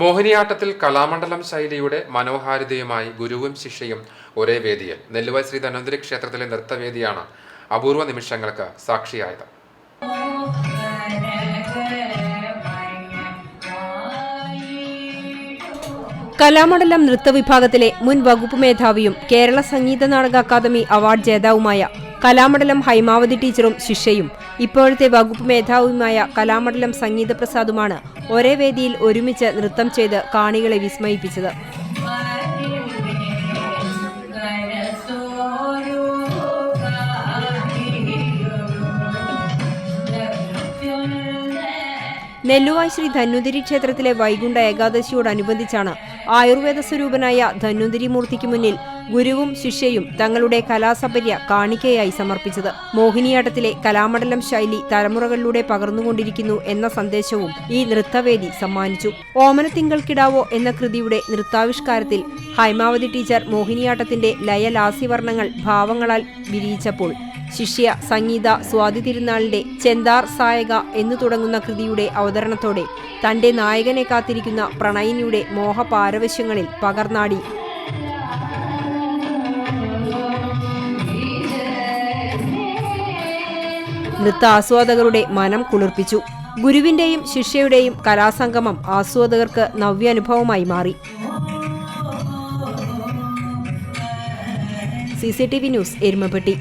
മോഹിനിയാട്ടത്തിൽ കലാമണ്ഡലം ശൈലിയുടെ മനോഹാരിതയുമായി ഗുരുവും ശിഷ്യയും ഒരേ വേദിയിൽ. നെല്ലുവായ് ശ്രീ ധന്വന്തരി ക്ഷേത്രത്തിലെ നൃത്തവേദിയാണ് അപൂർവ നിമിഷങ്ങൾക്ക് സാക്ഷിയായത്. കലാമണ്ഡലം നൃത്തവിഭാഗത്തിലെ മുൻ വകുപ്പ് മേധാവിയും കേരള സംഗീത നാടക അക്കാദമി അവാർഡ് ജേതാവുമായ കലാമണ്ഡലം ഹൈമാവതി ടീച്ചറും ശിഷ്യയും. ഇപ്പോഴത്തെ വകുപ്പ് മേധാവിയുമായ കലാമണ്ഡലം സംഗീതപ്രസാദുമാണ് ഒരേ വേദിയിൽ ഒരുമിച്ച് നൃത്തം ചെയ്ത് കാണികളെ വിസ്മയിപ്പിച്ചത്. നെല്ലുവായ് ശ്രീ ധന്വന്തിരി ക്ഷേത്രത്തിലെ വൈകുണ്ഠ ഏകാദശിയോടനുബന്ധിച്ചാണ് ആയുർവേദ സ്വരൂപനായ ധന്വന്തിരി മൂർത്തിക്ക് മുന്നിൽ ഗുരുവും ശിഷ്യയും തങ്ങളുടെ കലാസപര്യ കാണിക്കയായി സമർപ്പിച്ചത്. മോഹിനിയാട്ടത്തിലെ കലാമണ്ഡലം ശൈലി തലമുറകളിലൂടെ പകർന്നുകൊണ്ടിരിക്കുന്നു എന്ന സന്ദേശവും ഈ നൃത്തവേദി സമ്മാനിച്ചു. ഓമനത്തിങ്കൾക്കിടാവോ എന്ന കൃതിയുടെ നൃത്താവിഷ്കാരത്തിൽ ഹൈമാവതി ടീച്ചർ മോഹിനിയാട്ടത്തിന്റെ ലയലാസ്യവർണങ്ങൾ ഭാവങ്ങളാൽ വിരിയിച്ചപ്പോൾ ശിഷ്യ സംഗീത സ്വാതി തിരുനാളിന്റെ ചെന്താർ സായക എന്നു തുടങ്ങുന്ന കൃതിയുടെ അവതരണത്തോടെ തന്റെ നായകനെ കാത്തിരിക്കുന്ന പ്രണയിനിയുടെ മോഹപാരവശ്യങ്ങളിൽ പകർന്നാടി. നൃത്ത ആസ്വാദകരുടെ മനം കുളിർപ്പിച്ചു. ഗുരുവിന്റെയും ശിഷ്യയുടെയും കലാസംഗമം ആസ്വാദകർക്ക് നവ്യാനുഭവമായി മാറി. C C T V news Erumappetty.